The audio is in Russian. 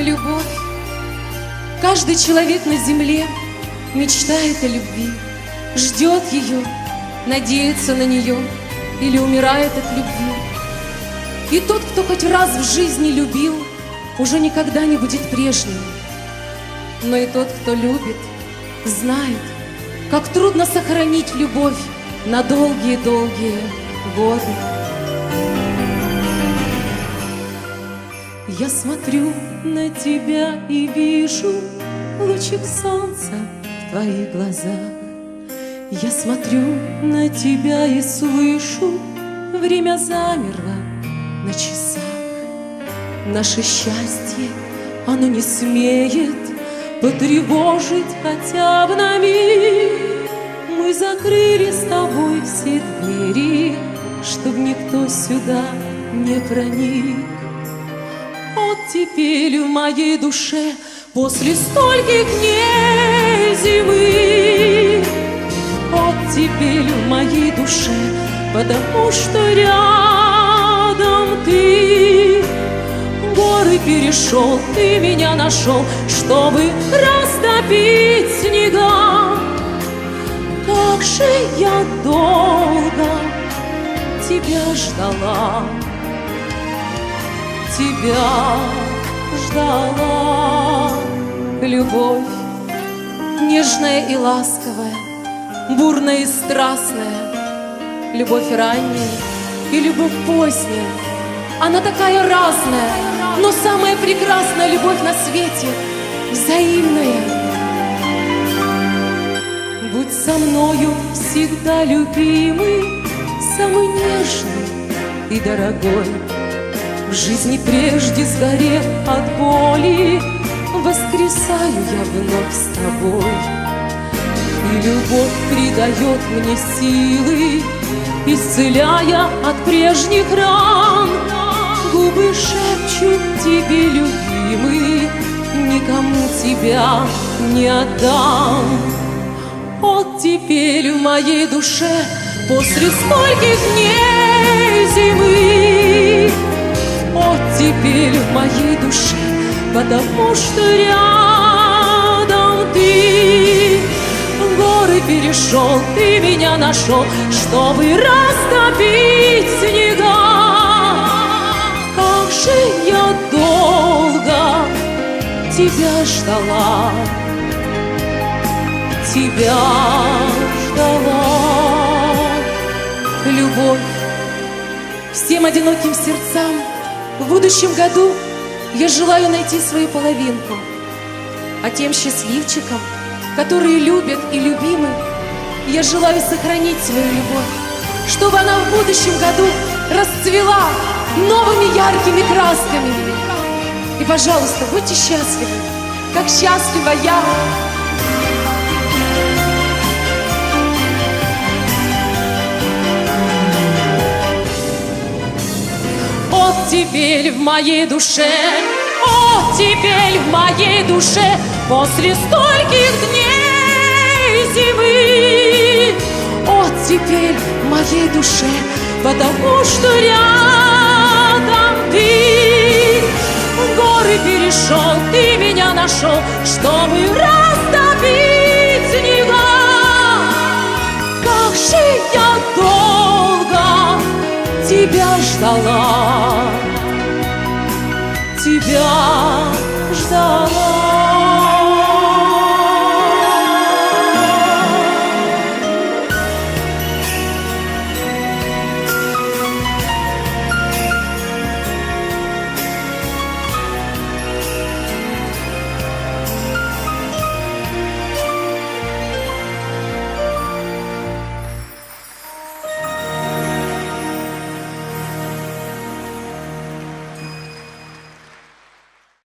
любовь. Каждый человек на земле мечтает о любви, ждет ее, надеется на нее или умирает от любви. И тот, кто хоть раз в жизни любил, уже никогда не будет прежним. Но и тот, кто любит, знает, как трудно сохранить любовь на долгие-долгие годы. Я смотрю на тебя и вижу лучик солнца в твоих глазах. Я смотрю на тебя и слышу, время замерло на часах. Наше счастье, оно не смеет потревожить хотя бы на миг. Мы закрыли с тобой все двери, чтоб никто сюда не проник. Теперь в моей душе после стольких дней зимы. Вот теперь в моей душе, потому что рядом ты. Горы перешел, ты меня нашел, чтобы растопить снега. Как же я долго тебя ждала тебя ждала. Любовь Нежная и ласковая, бурная и страстная. Любовь ранняя и любовь поздняя Она такая разная, но самая прекрасная любовь на свете Взаимная. Будь со мною всегда любимый Самый нежный и дорогой в жизни прежде сгорев от боли, Воскресаю я вновь с тобой. И любовь придает мне силы, Исцеляя от прежних ран. Губы шепчут тебе, любимый, Никому тебя не отдам. Вот теперь в моей душе После стольких дней зимы вот теперь в моей душе, потому что рядом ты. Горы перешел, ты меня нашел, чтобы растопить снега. Как же я долго тебя ждала, тебя ждала, любовь всем одиноким сердцам в будущем году я желаю найти свою половинку, а тем счастливчикам, которые любят и любимы, я желаю сохранить свою любовь, чтобы она в будущем году расцвела новыми яркими красками. И, пожалуйста, будьте счастливы, как счастлива я. Теперь в моей душе, о, теперь в моей душе После стольких дней зимы. Вот теперь в моей душе, потому что рядом ты. Горы перешел, ты меня нашел, чтобы растопить снега Как же я долго тебя ждала, тебя ждала.